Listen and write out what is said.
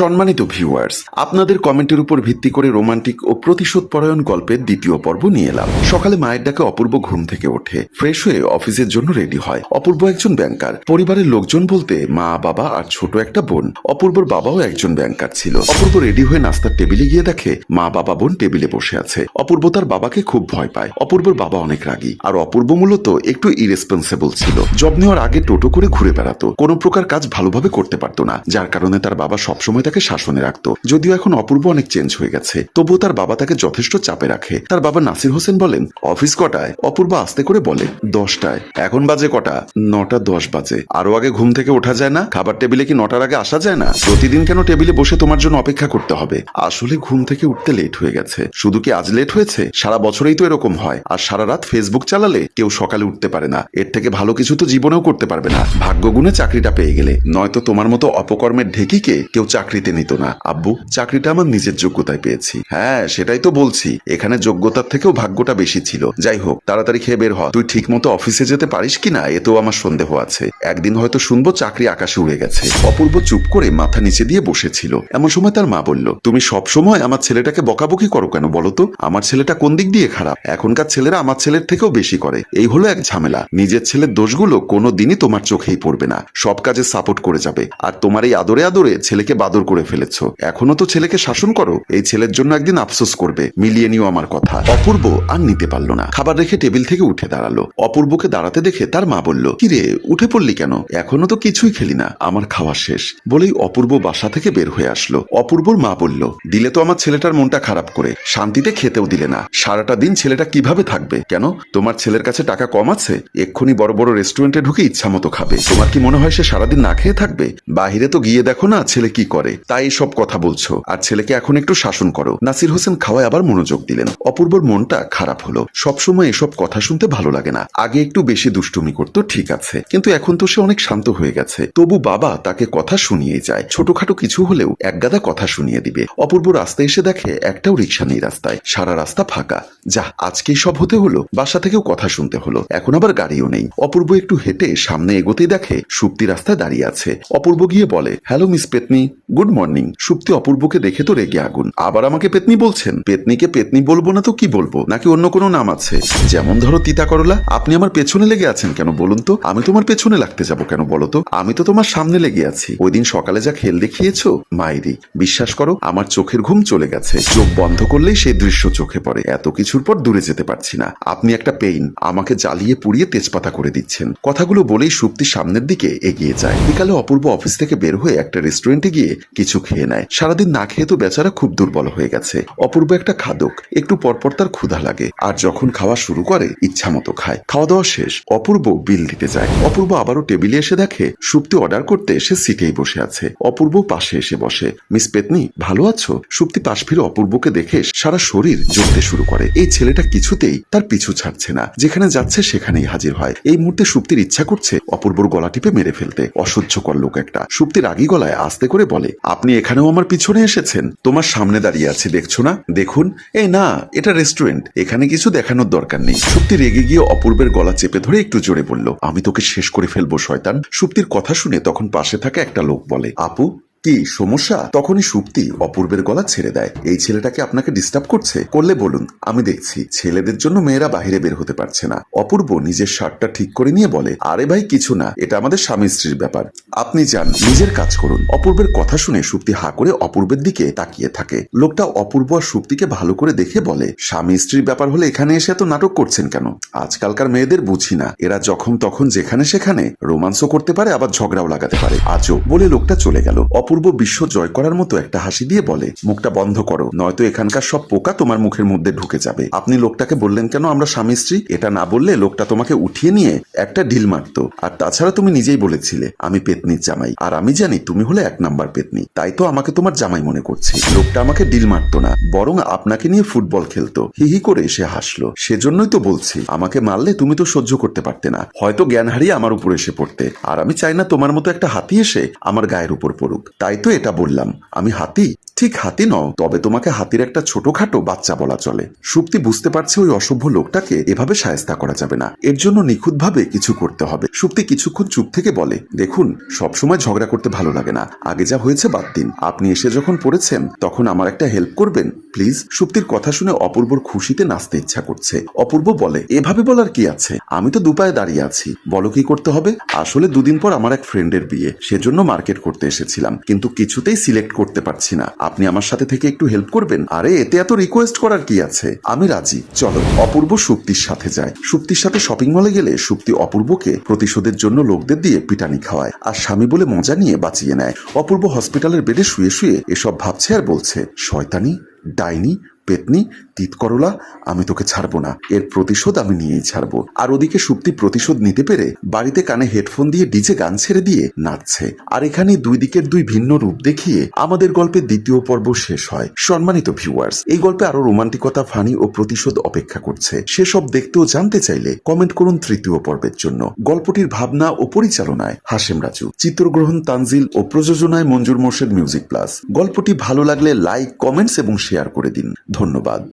সম্মানিত ভিউয়ার্স আপনাদের কমেন্টের উপর ভিত্তি করে রোমান্টিক ও প্রতিশোধ পরায়ণ গল্পের দ্বিতীয় পর্ব নিয়ে এলাম। সকালে মায়ের ডাকে অপূর্ব ঘুম থেকে ওঠে। ফ্রেশ হয়ে অফিসের জন্য রেডি হয়। অপূর্ব একজন ব্যাংকার পরিবারের লোকজন বলতে মা, বাবা আর ছোট একটা বোন। অপূর্বর বাবাও একজন ব্যাংকার ছিল। অপূর্ব রেডি হয়ে নাস্তার টেবিলে গিয়ে দেখে মা, বাবা, বোন টেবিলে বসে আছে। অপূর্ব তার বাবাকে খুব ভয় পায়। অপূর্বর বাবা অনেক রাগী। আর অপূর্ব মূলত একটু ইরেসপন্সিবল ছিল। জব নেওয়ার আগে টোটো করে ঘুরে বেড়াতো। কোনো প্রকার কাজ ভালোভাবে করতে পারতো না। যার কারণে তার বাবা সবসময় তাকে শাসনে রাখতো। যদিও এখন অপূর্ব অনেক চেঞ্জ হয়ে গেছে। তবুও তার বাবা তাকে যথেষ্ট চাপে রাখে। তার বাবা নাসির হোসেন বলেন অফিস কটায়? অপূর্ব আস্তে করে বলে, দশটায়। এখন বাজে কটা? নটা দশ বাজে। আরও আগে ঘুম থেকে ওঠা যায় না? খাবার টেবিলে কি নটার আগে আসা যায় না? প্রতিদিন কেন টেবিলে বসে তোমার জন্য অপেক্ষা করতে হবে? আসলে ঘুম থেকে উঠতে লেট হয়ে গেছে। শুধু কি আজ লেট হয়েছে? সারা বছরেই তো এরকম হয়। আর সারা রাত ফেসবুক চালালে কেউ সকালে উঠতে পারে না। এর থেকে ভালো কিছু তো জীবনেও করতে পারবে না। ভাগ্য গুণে চাকরিটা পেয়ে গেলে। নয়তো তোমার মতো অপকর্মের ঢেকিকে কেউ চাকরিতে নিত না। আব্বু, চাকরিটা আমার নিজের যোগ্যতায় পেয়েছি। হ্যাঁ সেটাই তো বলছি। এখানে যোগ্যতার থেকেও ভাগ্যটা বেশি ছিল। যাই হোক, তাড়াতাড়ি খেয়ে বের হ। তুই ঠিক মতো অফিসে যেতে পারিস কিনা এতেও আমার সন্দেহ আছে। একদিন হয়তো শুনব চাকরি আকাশে উড়ে গেছে। অপূর্ব চুপ করে মাথা নিচে দিয়ে বসেছিল। এমন সময় তার মা বলল, তুমি সব সময় আমার ছেলেটাকে বকাবকি করো কেন বলো তো? আমার ছেলেটা কোন দিক দিয়ে খারাপ? এখনকার ছেলেরা আমার ছেলের থেকেও বেশি করে। এই হলো এক ঝামেলা। নিজের ছেলের দোষগুলো কোনো দিনই তোমার চোখেই পড়বে না। সব কাজে সাপোর্ট করে যাবে। আর তোমার এই আদরে আদরে ছেলেকে বাদর করে ফেলেছো। এখনও তো ছেলেকে শাসন করো। এই ছেলের জন্য একদিন আফসোস করবে। মিলিয়ে নিও আমার কথা। অপূর্ব আর নিতে পারল না। খাবার রেখে টেবিল থেকে উঠে দাঁড়াল। অপূর্বকে দাঁড়াতে দেখে তার মা বলল, কিরে, উঠে পড়লি কেন? এখনও তো কিছুই খেলি না। আমার খাওয়া শেষ। বলেই অপূর্ব বাসা থেকে বের হয়ে আসলো। অপূর্বর মা বলল, দিলে তো আমার ছেলেটার মনটা খারাপ করে। শান্তিতে খেতেও দিলে না। সারাটা দিন ছেলেটা কীভাবে থাকবে? কেন? তোমার ছেলের কাছে টাকা কম আছে? এক্ষুনি বড় বড় রেস্টুরেন্টে ঢুকে ইচ্ছা মতো খাবে। তোমার কি মনে হয় সে সারাদিন না খেয়ে থাকবে? বাহিরে তো গিয়ে দেখো না ছেলে কি করে। তাই সব কথা বলছো। আর ছেলেকে এখন একটু শাসন করো। নাসির হোসেন খাওয়ায় আবার মনোযোগ দিলেন। অপূর্বর মনটা খারাপ হলো। সবসময় এসব কথা শুনতে ভালো লাগে না। আগে একটু বেশি দুষ্টুমি করতো, ঠিক আছে। কিন্তু এখন তো সে অনেক শান্ত হয়ে গেছে। তবু বাবা তাকে কথা শুনিয়ে যায়। ছোটখাটো কিছু হলেও একগাদা কথা শুনিয়ে দিবে। অপূর্ব রাস্তায় এসে দেখে একটাও রিক্সা নেই রাস্তায়। সারা রাস্তা ফাঁকা। যা আজকেই সব হতে হলো। বাসা থেকেও কথা শুনতে হলো। এখন আবার গাড়িও নেই। অপূর্ব একটু হেঁটে সামনে এগোতেই দেখে সুপ্তি রাস্তায় দাঁড়িয়ে আছে। অপূর্ব গিয়ে বলে, হ্যালো, মিস পেতনি। Good morning. সুপ্তি অপূর্বকে দেখে তো রেগে আগুন। আবার আমাকে পেতনি বলছেন। পেতনিকে পেতনি বলব না তো কি বলব? নাকি অন্য কোনো নাম আছে? যেমন ধরো তিতা করলা। আপনি আমার পেছনে লেগে আছেন কেন বলুন তো? আমি তোমার পেছনে লাগতে যাব কেন বলো তো? আমি তো তোমার সামনে লেগে আছি। ওই দিন সকালে যা খেল দেখিয়েছো? মাইরি, বিশ্বাস করো, আমার চোখের ঘুম চলে গেছে। চোখ বন্ধ করলেই সেই দৃশ্য চোখে পড়ে। এত কিছুর পর দূরে যেতে পারছি না। আপনি একটা পেইন, আমাকে জ্বালিয়ে পুড়িয়ে তেজপাতা করে দিচ্ছেন। কথাগুলো বলেই সুপ্তি সামনের দিকে এগিয়ে যায়। বিকালে অপূর্ব অফিস থেকে বের হয়ে একটা রেস্টুরেন্টে গিয়ে কিছু খেয়ে নেয়। সারাদিন না খেয়ে তো বেচারা খুব দুর্বল হয়ে গেছে। অপূর্ব একটা খাদক। একটু পরপর তার ক্ষুধা লাগে। আর যখন খাওয়া শুরু করে, ইচ্ছা মতো খায়। খাওয়া দাওয়া শেষ। অপূর্ব বিল দিতে যায়। অপূর্ব আবারও টেবিলে এসে দেখে, সুপ্তি অর্ডার করতে সে সিটেই বসে আছে। অপূর্ব পাশে এসে বসে, মিস পেতনি, ভালো আছো? সুপ্তি পাশ ফিরে অপূর্বকে দেখে সারা শরীর জ্বলতে শুরু করে। এই ছেলেটা কিছুতেই তার পিছু ছাড়ছে না। যেখানে যাচ্ছে, সেখানেই হাজির হয়। এই মুহূর্তে সুপ্তির ইচ্ছা করছে অপূর্বর গলা টিপে মেরে ফেলতে। অসহ্যকর লোক একটা। সুপ্তির আগি গলায় আস্তে করে বলে আপনি এখানেও আমার পিছনে এসেছেন। তোমার সামনে দাঁড়িয়ে আছে, দেখছ না? দেখুন, এই না, এটা রেস্টুরেন্ট। এখানে কিছু দেখানোর দরকার নেই। সুপ্তি রেগে গিয়ে অপূর্বের গলা চেপে ধরে একটু জোরে বলল, আমি তোকে শেষ করে ফেলব, শয়তান। সুপ্তির কথা শুনে তখন পাশে থাকা একটা লোক বলে, আপু কি, সমস্যা? তখনই সুপ্তি অপূর্বের গলা ছেড়ে দেয়। এই ছেলেটাকে আপনাকে ডিস্টার্ব করছে? করলে বলুন, আমি দেখছি। ছেলেদের জন্য মেয়েরা বাহিরে বের হতে পারছে না। অপূর্ব নিজের শার্টটা ঠিক করে নিয়ে বলে, আরে ভাই, কিছু না, এটা আমাদের স্বামী স্ত্রীর ব্যাপার। আপনি যান, নিজের কাজ করুন। অপূর্বের কথা শুনে সুপ্তি হা করে অপূর্বের দিকে তাকিয়ে থাকে। লোকটা অপূর্ব আর সুপ্তিকে ভালো করে দেখে বলে, স্বামী স্ত্রীর ব্যাপার হলে এখানে এসে এত নাটক করছেন কেন? আজকালকার মেয়েদের বুঝি না। এরা যখন তখন যেখানে সেখানে রোমান্সও করতে পারে, আবার ঝগড়াও লাগাতে পারে। আজও বলে লোকটা চলে গেল। অপূর্ব বিশ্ব জয় করার মতো একটা হাসি দিয়ে বলে, মুখটা বন্ধ করো, নয়তো এখানকার সব পোকা তোমার মুখের মধ্যে ঢুকে যাবে। আপনি লোকটাকে বললেন কেন আমরা স্বামী স্ত্রী? এটা না বললে লোকটা তোমাকে উঠিয়ে নিয়ে একটা ঢিল মারতো। আর তাছাড়া তুমি নিজেই বলেছিলে, আমি পেতনির জামাই। আর আমি জানি তুমি হলে এক নাম্বার পেতনি। তাই তো আমাকে তোমার জামাই মনে করছি। লোকটা আমাকে ডিল মারতো না, বরং আপনাকে নিয়ে ফুটবল খেলতো। হিহি করে এসে হাসলো। সেজন্যই তো বলছি, আমাকে মারলে তুমি তো সহ্য করতে পারতে না। হয়তো জ্ঞান হারিয়ে আমার উপর এসে পড়তে। আর আমি চাই না তোমার মতো একটা হাতি এসে আমার গায়ের উপর পড়ুক। তাই তো এটা বললাম। আমি হাতি? ঠিক হাতি নও, তবে তোমাকে হাতির একটা ছোটখাটো বাচ্চা বলা চলে। সুপ্তি বুঝতে পারছে ওই অসভ্য লোকটাকে এভাবে সায়স্তা করা যাবে না। এর জন্য নিখুঁতভাবে কিছু করতে হবে। সুপ্তি কিছুক্ষণ চুপ থেকে বলে, দেখুন, সবসময় ঝগড়া করতে ভালো লাগে না। আগে যা হয়েছে বাদ দিন। আপনি এসে যখন পড়েছেন, তখন আমার একটা হেল্প করবেন, প্লিজ? সুপ্তির কথা শুনে অপূর্বর খুশিতে নাচতে ইচ্ছা করছে। অপূর্ব বলে, এভাবে বলার কি আছে? আমি তো দুপায়ে দাঁড়িয়ে আছি। বলো কি করতে হবে? আসলে দুদিন পর আমার এক ফ্রেন্ডের বিয়ে। সেজন্য মার্কেট করতে এসেছিলাম। কিন্তু কিছুতেই সিলেক্ট করতে পারছি না। আপনি আমার সাথে থেকে একটু হেল্প করবেন? আরে, এতে এত রিকোয়েস্ট করার কি আছে? আমি রাজি। চলো, অপূর্ব সুপ্তির সাথে যায়। সুপ্তির সাথে শপিং মলে গেলে সুপ্তি অপূর্বকে প্রতিশোধের জন্য লোকদের দিয়ে পিটানি খাওয়ায় আর স্বামী বলে মজা নিয়ে বাঁচিয়ে নেয়। অপূর্ব হসপিটালের বেডে শুয়ে শুয়ে এসব ভাবছে আর বলছে, শয়তানি, ডাইনি, পেতনি তিতকরলা আমি তোকে ছাড়বো না। এর প্রতিশোধ আমি নিয়েই ছাড়বো। আর ওদিকে সুপ্তি প্রতিশোধ নিতে পেরে বাড়িতে কানে হেডফোন দিয়ে ডিজে গান ছেড়ে দিয়ে নাচছে। আর এখানে দুই দিকের দুই ভিন্ন রূপ দেখিয়ে আমাদের গল্পের দ্বিতীয় পর্ব শেষ হয়। সম্মানিত ভিউয়ার্স এই গল্পে আরও রোমান্টিকতা, ফানি ও প্রতিশোধ অপেক্ষা করছে। সেসব দেখতে ও জানতে চাইলে কমেন্ট করুন তৃতীয় পর্বের জন্য। গল্পটির ভাবনা ও পরিচালনায় হাসেম রাজু। চিত্রগ্রহণ তানজিল ও প্রযোজনায় মঞ্জুর মোর্শেদ মিউজিক প্লাস। গল্পটি ভালো লাগলে লাইক, কমেন্টস এবং শেয়ার করে দিন। ধন্যবাদ।